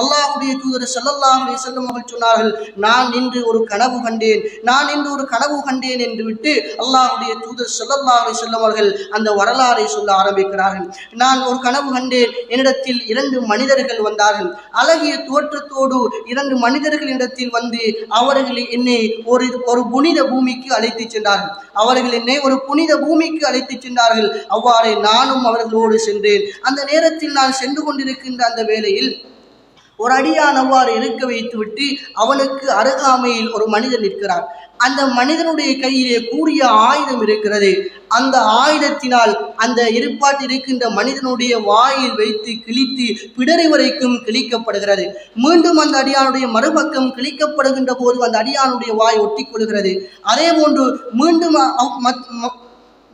அல்லாஹுடைய தூதர் ஸல்லல்லாஹு செல்லும் அவர்கள் சொன்னார்கள் நான் இன்று ஒரு கனவு கண்டேன். நான் இன்று ஒரு கனவு கண்டேன் என்று விட்டு அல்லாஹுடைய தூதர் ஸல்லல்லாஹு செல்லும் அவர்கள் அந்த வரலாறை சொல்ல ஆரம்பிக்கிறார்கள். நான் ஒரு கனவு கண்டேன். என்னிடத்தில் இரண்டு மனிதர்கள் வந்தார்கள். அழகிய தோற்றத்தோடு இரண்டு மனிதர்கள் இடத்தில் வந்து அவர்கள் என்னை ஒரு ஒரு புனித பூமிக்கு அழைத்து சென்றார்கள். அவர்கள் என்னை ஒரு புனித பூமிக்கு அழைத்து சென்றார்கள். அவ்வாறே நானும் அவர்களோடு சென்றேன். அந்த நேரத்தில் நான் சென்று கொண்டிருக்கின்ற அந்த வேளையில் ஒரு அடியான் அவ்வாறு இருக்க வைத்துவிட்டு அவனுக்கு அருகாமையில் ஒரு மனிதன் நிற்கிறார் அந்த மனிதனுடைய கையிலே கூறிய ஆயுதம் இருக்கிறது. அந்த ஆயுதத்தினால் அந்த இருப்பாட்டில் இருக்கின்ற மனிதனுடைய வாயில் வைத்து கிழித்து பிடரி வரைக்கும் கிழிக்கப்படுகிறது. மீண்டும் அந்த அடியானுடைய மறுபக்கம் கிழிக்கப்படுகின்ற போது அந்த அடியானுடைய வாய் ஒட்டி கொள்கிறது அதே போன்று மீண்டும்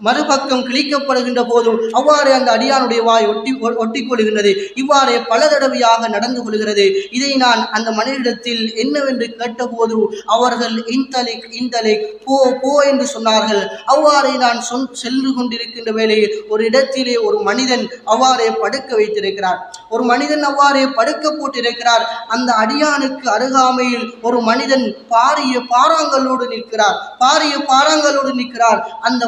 மறுபக்கம் கிழிக்கப்படுகின்ற போதும் அவ்வாறு அந்த அடியானுடைய வாய் ஒட்டி ஒட்டி கொள்கின்றது இவ்வாறே பல தடவையாக நடந்து கொள்கிறது. இதை நான் அந்த மனிதனிடத்தில் என்னவென்று கேட்டபோது அவர்கள் இந்தலிக் இந்தலிக் போ போ என்று சொன்னார்கள். அவ்வாறே நான் சொல் சென்று கொண்டிருக்கின்ற வேளையில் ஒரு இடத்திலே ஒரு மனிதன் அவ்வாறே படுக்க வைத்திருக்கிறார். ஒரு மனிதன் அவ்வாறே படுக்க போட்டிருக்கிறார். அந்த அடியானுக்கு அருகாமையில் ஒரு மனிதன் பாரிய பாறாங்கல்லோடு நிற்கிறார். பாரிய பாறாங்கல்லோடு நிற்கிறார். அந்த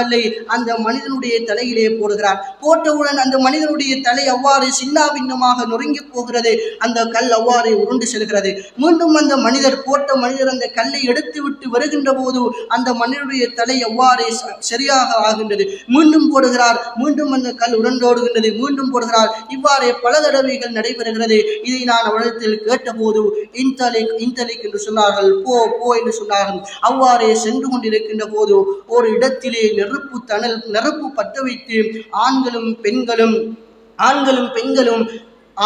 பாறாங்கல்லை அந்த மனிதனுடைய தலையிலே போடுகிறார். போட்டவுடன் அந்த மனிதனுடைய தலை அவ்வாறு சின்னாபின்னமாக நொறுங்கி போகிறது. அந்த கல் அவ்வாறு உருண்டு செல்கிறது. மீண்டும் அந்த மனிதர் போட்ட மனிதர் அந்த கல்லை எடுத்து விட்டு வருகின்ற போது அந்த மனிதனுடைய தலை அவ்வாறே சரியாக ஆகின்றது. மீண்டும் போடுகிறார். மீண்டும் அந்த கல் உருண்டோடுகின்றது. மீண்டும் போடுகிறார். இவ்வாறே பல தடவைகள் நடைபெறுகிறது. இதை நான் அவரிடத்தில் கேட்டபோது இன்தலிக் இன்தலிக் என்று சொன்னார்கள். போ போ என்று சொன்னார்கள். அவ்வாறே சென்று கொண்டிருக்கின்ற போது ஒரு இடத்திலே நெருப்பு தணல் நெருப்பு பற்ற வைத்து ஆண்களும் பெண்களும் ஆண்களும் பெண்களும்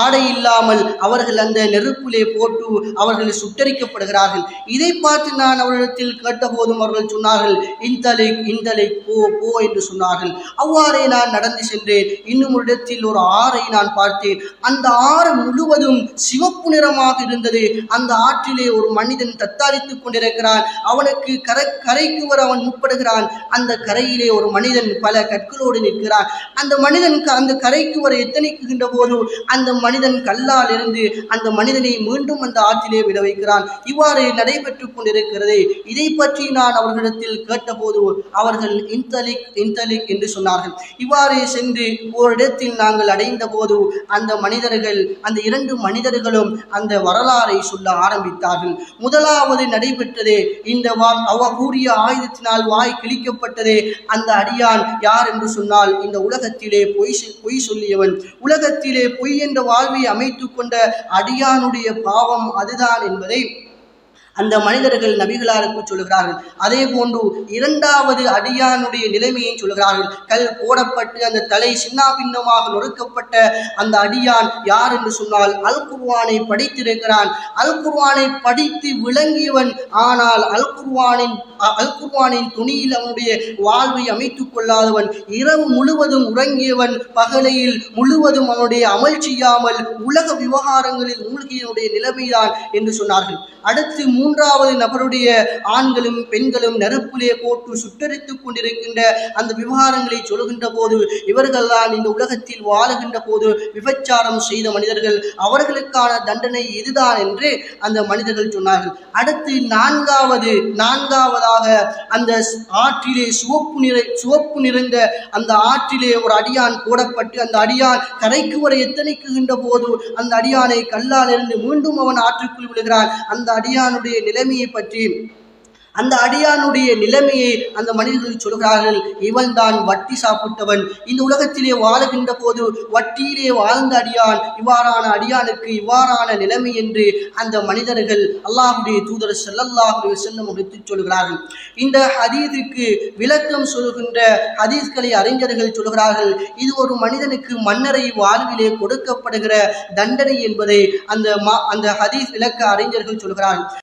ஆடை இல்லாமல் அவர்கள் அந்த நெருப்பிலே போட்டு அவர்கள் சுட்டரிக்கப்படுகிறார்கள். இதை பார்த்து நான் அவரிடத்தில் கேட்டபோதும் அவர்கள் சொன்னார்கள் இந்தலை இந்தலை போ போ என்று சொன்னார்கள். அவ்வாறே நான் நடந்து சென்றேன். இன்னும் ஒரு இடத்தில் ஒரு ஆறை நான் பார்த்தேன். அந்த ஆறு முழுவதும் சிவப்பு நிறமாக இருந்தது. அந்த ஆற்றிலே ஒரு மனிதன் தத்தாளித்துக் கொண்டிருக்கிறான். அவனுக்கு கரை கரைக்கு வர அவன் முற்படுகிறான். அந்த கரையிலே ஒரு மனிதன் பல கற்களோடு நிற்கிறான். அந்த மனிதன் அந்த கரைக்கு வர எத்தனைக்குகின்ற போது அந்த மனிதன் கல்லால் இருந்து அந்த மனிதனை மீண்டும் அந்த ஆற்றிலே விட வைக்கிறான். இவ்வாறு நடைபெற்றுக் கொண்டிருக்கிறது. இதை பற்றி நான் அவர்களிடத்தில் கேட்டபோது அவர்கள் இன்தலிக் இன்தலிக் என்று சொன்னார்கள். இவ்வாறு சென்று ஓரிடத்தில் நாங்கள் அடைந்த போது அந்த மனிதர்கள் அந்த இரண்டு மனிதர்களும் அந்த வரலாறை சொல்ல ஆரம்பித்தார்கள். முதலாவது நடைபெற்றதே இந்த வா- அவ கூறிய ஆயுதத்தினால் வாய் கிழிக்கப்பட்டதே அந்த அடியான் யார் என்று சொன்னால் இந்த உலகத்திலே பொய் பொய் சொல்லியவன். உலகத்திலே பொய் என்ற வாழ்வை அமைத்துக் கொண்ட அடியானுடைய பாவம் அதுதான் என்பதை அந்த மனிதர்கள் நபிகளாருக்கு சொல்லுகிறார்கள். அதே போன்று இரண்டாவது அடியானுடைய நிலைமையை சொல்கிறார்கள் கல் போடப்பட்டு அந்த தலை சின்னாபின்னமாக நொறுக்கப்பட்ட அந்த அடியான் யார் என்று சொன்னால் அல் குர்வானை படித்திருக்கிறான். அல் குர்வானை படித்து விளங்கியவன் ஆனால் அல் குர்வானின் அல் குர்வானின் துணியில் அவனுடைய வாழ்வை அமைத்துக் கொள்ளாதவன் இரவு முழுவதும் உறங்கியவன் பகலையில் முழுவதும் அவனுடைய அமல் செய்யாமல் உலக விவகாரங்களில் மூழ்கியனுடைய நிலைமைதான் என்று சொன்னார்கள். அடுத்து மூன்றாவது நபருடைய ஆண்களும் பெண்களும் நெருப்பிலே போட்டு சுட்டரித்துக் கொண்டிருக்கின்ற அந்த விவகாரங்களை சொல்கின்ற போது இவர்கள் தான் இந்த உலகத்தில் வாழுகின்ற போது விபச்சாரம் செய்த மனிதர்கள். அவர்களுக்கான தண்டனை இதுதான் என்று அந்த மனிதர்கள் சொன்னார்கள். அடுத்து நான்காவது நான்காவதாக அந்த ஆற்றிலே சிவப்பு நிறை சிவப்பு நிறைந்த அந்த ஆற்றிலே ஒரு அடியான் போடப்பட்டு அந்த அடியான் கரைக்கு வர எத்தனைக்குகின்ற போது அந்த அடியானை கல்லால் இருந்து மீண்டும் அவன் ஆற்றுக்குள் விழுகிறான். அந்த அடியானுடைய நிலைமையை பற்றி அந்த அடியானுடைய நிலைமையை அந்த மனிதர்கள் சொல்கிறார்கள். இவன் தான் வட்டி சாப்பிட்டவன். இந்த உலகத்திலே வாழுகின்ற போது வட்டியிலே வாழ்ந்த அடியான் இவ்வாறான அடியானுக்கு இவ்வாறான நிலைமை என்று அந்த மனிதர்கள் அல்லாஹுடைய தூதர் செல்லல்லாஹுடைய செல்லம் எடுத்துச் சொல்கிறார்கள். இந்த ஹதீதுக்கு விளக்கம் சொல்கின்ற ஹதீஸ்களை அறிஞர்கள் சொல்கிறார்கள் இது ஒரு மனிதனுக்கு மன்னரை வாழ்விலே கொடுக்கப்படுகிற தண்டனை என்பதை அந்த மா- அந்த ஹதீஸ் விளக்க அறிஞர்கள் சொல்கிறார்கள்.